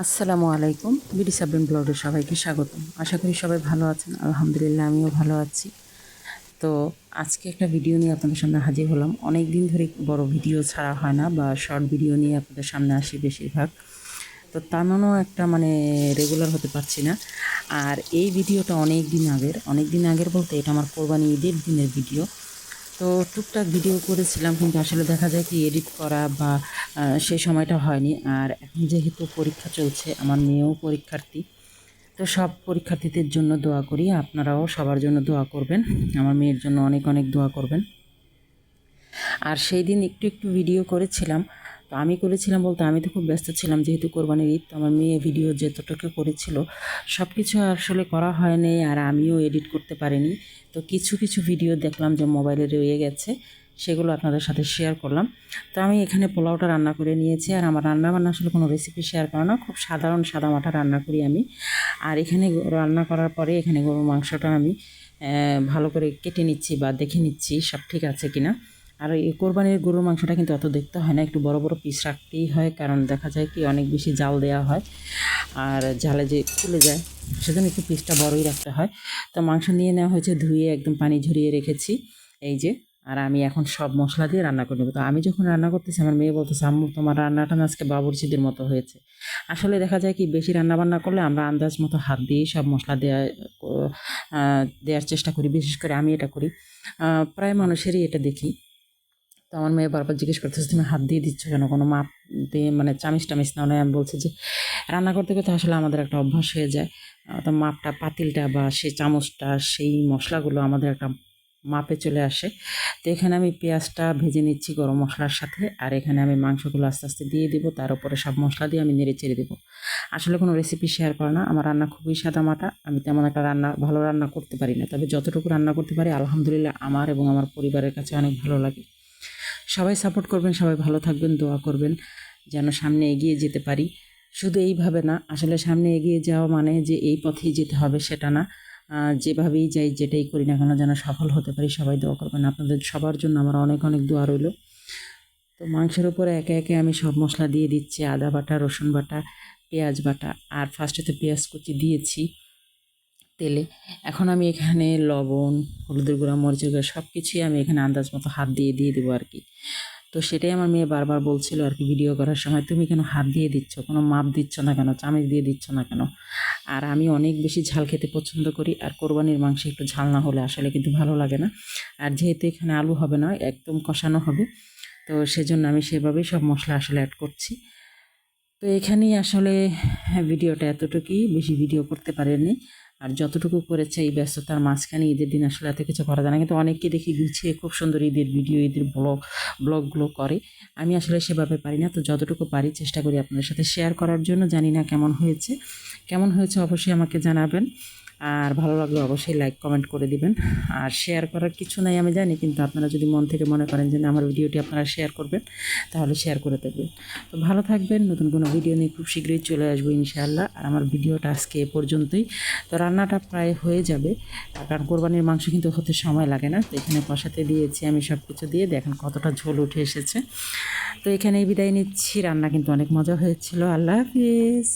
আসসালামু আলাইকুম। বিডি সাবরিন ব্লগে সবাইকে স্বাগতম। আশা করি সবাই ভালো আছেন। আলহামদুলিল্লাহ, আমিও ভালো আছি। তো আজকে একটা ভিডিও নিয়ে আপনাদের সামনে হাজির হলাম। অনেক দিন ধরে বড় ভিডিও ছাড়া হয় না বা শর্ট ভিডিও নিয়ে আপনাদের সামনে আসি বেশিরভাগ। তো তার মানেও একটা মানে রেগুলার হতে পারছি না। আর এই ভিডিওটা অনেক দিন আগের। অনেক দিন আগের বলতে এটা আমার কোরবানি ঈদের দিনের ভিডিও। তো টুকটাক ভিডিও করেছিলাম, কিন্তু আসলে দেখা যায় কি এডিট করা বা সেই সময়টা হয়নি। আর এখন যেহেতু পরীক্ষা চলছে, আমার মেয়েও পরীক্ষার্থী, তো সব পরীক্ষার্থীদের জন্য দোয়া করি। আপনারাও সবার জন্য দোয়া করবেন। আমার মেয়ের জন্য অনেক অনেক দোয়া করবেন। আর সেই দিন একটু একটু ভিডিও করেছিলাম। তো আমি করেছিলাম বলতে আমি তো খুব ব্যস্ত ছিলাম, যেহেতু কোরবানির ঈদ, তো আমার মেয়ে ভিডিও যতটুকু করেছিল সব কিছু আসলে করা হয়নি আর আমিও এডিট করতে পারিনি। তো কিছু কিছু ভিডিও দেখলাম যে মোবাইলে রয়ে গেছে, সেগুলো আপনাদের সাথে শেয়ার করলাম। তো আমি এখানে পোলাওটা রান্না করে নিয়েছি আর আমার রান্না বান্না আসলে কোনো রেসিপি শেয়ার করা না, খুব সাধারণ সাদামাটা রান্না করি আমি। আর এখানে রান্না করার পরে এখানে গরুর মাংসটা আমি ভালো করে কেটে নিচ্ছি বা দেখে নিচ্ছি সব ঠিক আছে কিনা। আর এই কোরবানির গরুর মাংসটা কিন্তু অত দেখতে হয় না, একটু বড় বড় পিস রাখতেই হয়, কারণ দেখা যায় কি অনেক বেশি জাল দেওয়া হয় আর জালে যে খুলে যায়, সেজন্য একটু পিসটা বড়ই রাখতে হয়। তো মাংস নিয়ে নেওয়া হয়েছে, ধুয়ে একদম পানি ঝরিয়ে রেখেছি, এই যে, আর আমি এখন সব মশলা দিয়ে রান্না করে নেব। তো আমি যখন রান্না করতেছি, আমার মেয়ে বলতেছে, আম্মু, তোমার রান্নাটা না আজকে বাবুর্চিদের মতো হয়েছে। আসলে দেখা যায় কি, বেশি রান্না বান্না করলে আমরা আন্দাজ মতো হাত দিয়েই সব মশলা দেওয়া দেওয়ার চেষ্টা করি। বিশেষ করে আমি এটা করি। প্রায় মানুষেরই এটা দেখি। তো আমার মেয়ে বারবার জিজ্ঞেস করতেছে, তুমি হাত দিয়ে দিচ্ছ কেন? কোনো মাপ দিয়ে মানে চামিচ টামিচ না? নয় আমি বলছি যে, রান্না করতে করতে আসলে আমাদের একটা অভ্যাস হয়ে যায়। তো মাপটা, পাতিলটা বা সেই চামচটা, সেই মশলাগুলো আমাদের একটা মাপে চলে আসে। তো এখানে আমি পেঁয়াজটা ভেজে নিচ্ছি গরম মশলার সাথে আর এখানে আমি মাংসগুলো আস্তে আস্তে দিয়ে দিব। তার উপরে সব মশলা দিয়ে আমি নেড়ে চেড়ে দেবো। আসলে কোনো রেসিপি শেয়ার করে না। আমার রান্না খুবই সাদামাটা। আমি তেমন একটা রান্না, ভালো রান্না করতে পারি না। তবে যতটুকু রান্না করতে পারি, আলহামদুলিল্লাহ আমার এবং আমার পরিবারের কাছে অনেক ভালো লাগে। সবাই সাপোর্ট করবেন, সবাই ভালো থাকবেন, দোয়া করবেন, যেন সামনে এগিয়ে যেতে পারি। শুধু এইভাবে না, আসলে সামনে এগিয়ে যাওয়া মানে যে এই পথেই যেতে হবে সেটা না। যেভাবেই যাই, যেটাই করি না কেন যেন সফল হতে পারি, সবাই দোয়া করবেন। আপনাদের সবার জন্য আমার অনেক অনেক দোয়া রইল। তো মাংসের উপরে একে একে আমি সব মশলা দিয়ে দিচ্ছি, আদা বাটা, রসুন বাটা, পেঁয়াজ বাটা, আর ফার্স্টে তো পেঁয়াজ কুচি দিয়েছি। তেলে। এখন আমি এখানে লবণ হলুদের গুঁড়া মরিচের গুঁড়া সব কিছুই আমি এখানে আন্দাজ মতো হাত দিয়ে দিয়ে দেবো আর কি। তো সেটাই আমার মেয়ে বারবার বলছিল আর কি ভিডিও করার সময় তুমি কেন হাত দিয়ে দিচ্ছ? কোনো মাপ দিচ্ছ না কেন? চামচ দিয়ে দিচ্ছ না কেন? আর আমি অনেক বেশি ঝাল খেতে পছন্দ করি আর কোরবানির মাংস একটু ঝাল না হলে আসলে কিন্তু ভালো লাগে না। আর যেহেতু এখানে আলু হবে না একদম কষানো হবে তো সেজন্য আমি সেভাবেই সব মশলা আসলে অ্যাড করছি। তো এখানেই আসলে হ্যাঁ, ভিডিওটা এতটুকুই। বেশি ভিডিও করতে পারেননি আর যতটুকু করেছে এই ব্যস্ততার মাঝখানে ঈদের দিন আসলে এত কিছু করা যায় না। কিন্তু অনেককে দেখি গুছিয়ে খুব সুন্দর ঈদের ভিডিও ঈদের ব্লগ ব্লগগুলো করে। আমি আসলে সেভাবে পারি না। তো যতটুকু পারি চেষ্টা করি আপনাদের সাথে শেয়ার করার জন্য। জানি না কেমন হয়েছে। কেমন হয়েছে অবশ্যই আমাকে জানাবেন। আর ভালো লাগলে অবশ্যই লাইক কমেন্ট করে দিবেন। আর শেয়ার করার কিছু নাই আমি জানি কিন্তু আপনারা যদি মন থেকে মনে করেন যে না, আমার ভিডিওটি আপনারা শেয়ার করবেন তাহলে শেয়ার করে দেবেন। তো ভালো থাকবেন নতুন কোনো ভিডিও নিয়ে খুব শীঘ্রই চলে আসব ইনশাআল্লাহ। আর আমার ভিডিওটা আজকে এ পর্যন্তই। তো রান্নাটা প্রায় হয়ে যাবে কারণ কোরবানির মাংস কিন্তু হতে সময় লাগে না তো এখানে কষাতে দিয়েছি আমি সব কিছু দিয়ে দেখেন কতটা ঝোল উঠে এসেছে। তো এখানেই বিদায় নিচ্ছি রান্না কিন্তু অনেক মজা হয়েছিল আল্লাহ হাফিজ।